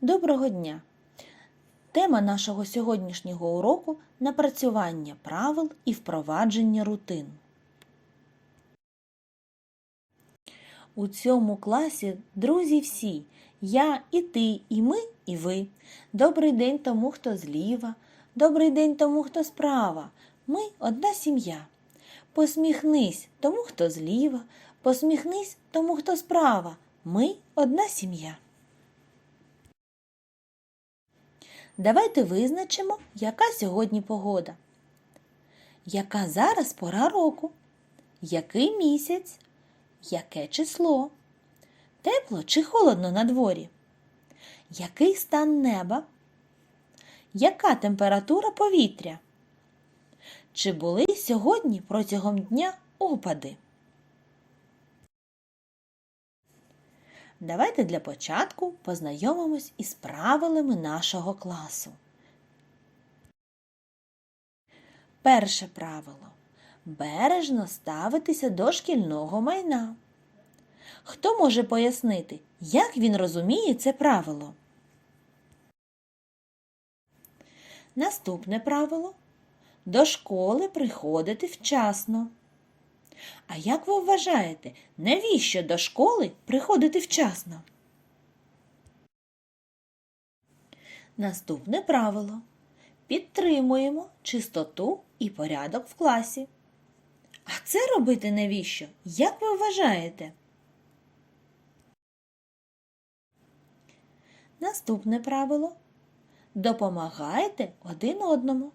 Доброго дня! Тема нашого сьогоднішнього уроку напрацювання правил і впровадження рутин. У цьому класі друзі всі я і ти, і ми, і ви. Добрий день тому, хто зліва, добрий день тому, хто справа. Ми одна сім'я. Посміхнись тому, хто зліва, посміхнись тому, хто справа. Ми одна сім'я. Давайте визначимо, яка сьогодні погода. Яка зараз пора року? Який місяць? Яке число? Тепло чи холодно на дворі? Який стан неба? Яка температура повітря? Чи були сьогодні протягом дня опади? Давайте для початку познайомимось із правилами нашого класу. Перше правило. Бережно ставитися до шкільного майна. Хто може пояснити, як він розуміє це правило? Наступне правило. До школи приходити вчасно. А як ви вважаєте, навіщо до школи приходити вчасно? Наступне правило. Підтримуємо чистоту і порядок в класі. А це робити навіщо? Як ви вважаєте? Наступне правило. Допомагайте один одному.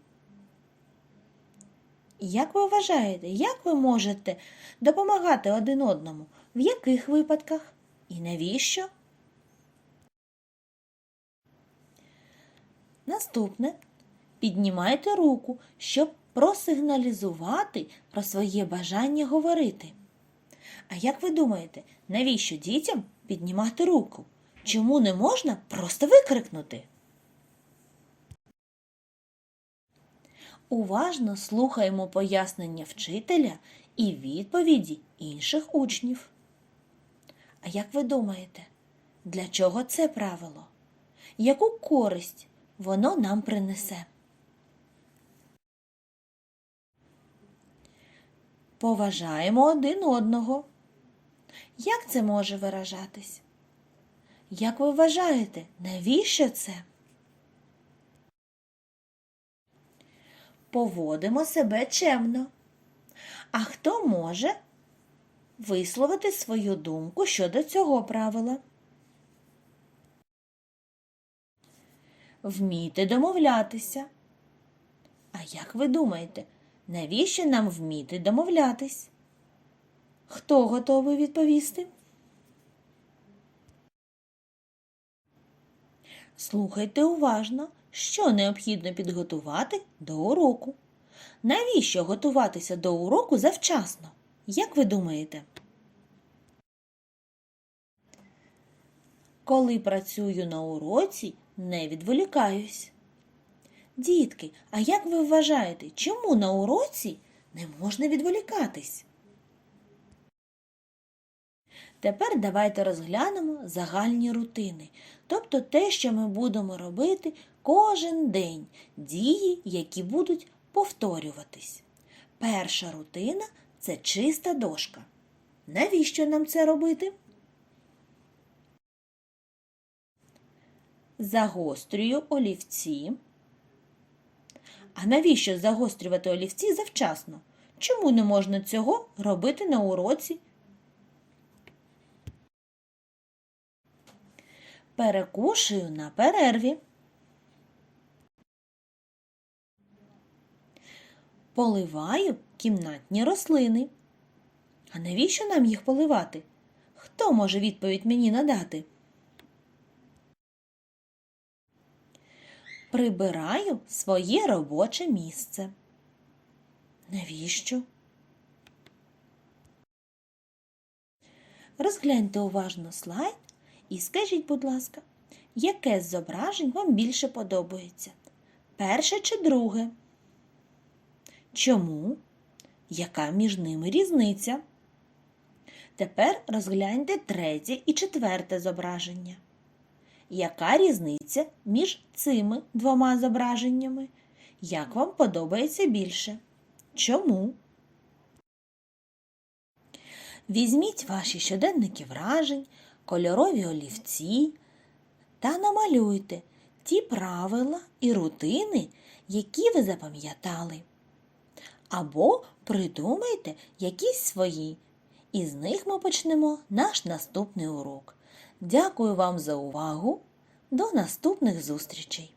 Як ви вважаєте, як ви можете допомагати один одному? В яких випадках? І навіщо? Наступне. Піднімайте руку, щоб просигналізувати про своє бажання говорити. А як ви думаєте, навіщо дітям піднімати руку? Чому не можна просто викрикнути? Уважно слухаємо пояснення вчителя і відповіді інших учнів. А як ви думаєте, для чого це правило? Яку користь воно нам принесе? Поважаємо один одного. Як це може виражатись? Як ви вважаєте, навіщо це? Поводимо себе чемно. А хто може висловити свою думку щодо цього правила? Вміти домовлятися. А як ви думаєте, навіщо нам вміти домовлятись? Хто готовий відповісти? Слухайте уважно, що необхідно підготувати до уроку. Навіщо готуватися до уроку завчасно? Як ви думаєте? Коли працюю на уроці, не відволікаюсь. Дітки, а як ви вважаєте, чому на уроці не можна відволікатись? Тепер давайте розглянемо загальні рутини, тобто те, що ми будемо робити кожен день, дії, які будуть повторюватись. Перша рутина це чиста дошка. Навіщо нам це робити? Загострюю олівці. А навіщо загострювати олівці завчасно? Чому не можна цього робити на уроці? Перекушую на перерві. Поливаю кімнатні рослини. А навіщо нам їх поливати? Хто може відповідь мені надати? Прибираю своє робоче місце. Навіщо? Розгляньте уважно слайд і скажіть, будь ласка, яке з зображень вам більше подобається? Перше чи друге? Чому? Яка між ними різниця? Тепер розгляньте третє і четверте зображення. яка різниця між цими двома зображеннями? Як вам подобається більше? Чому? Візьміть ваші щоденники вражень, кольорові олівці та намалюйте ті правила і рутини, які ви запам'ятали. Або придумайте якісь свої. І з них ми почнемо наш наступний урок. Дякую вам за увагу. До наступних зустрічей!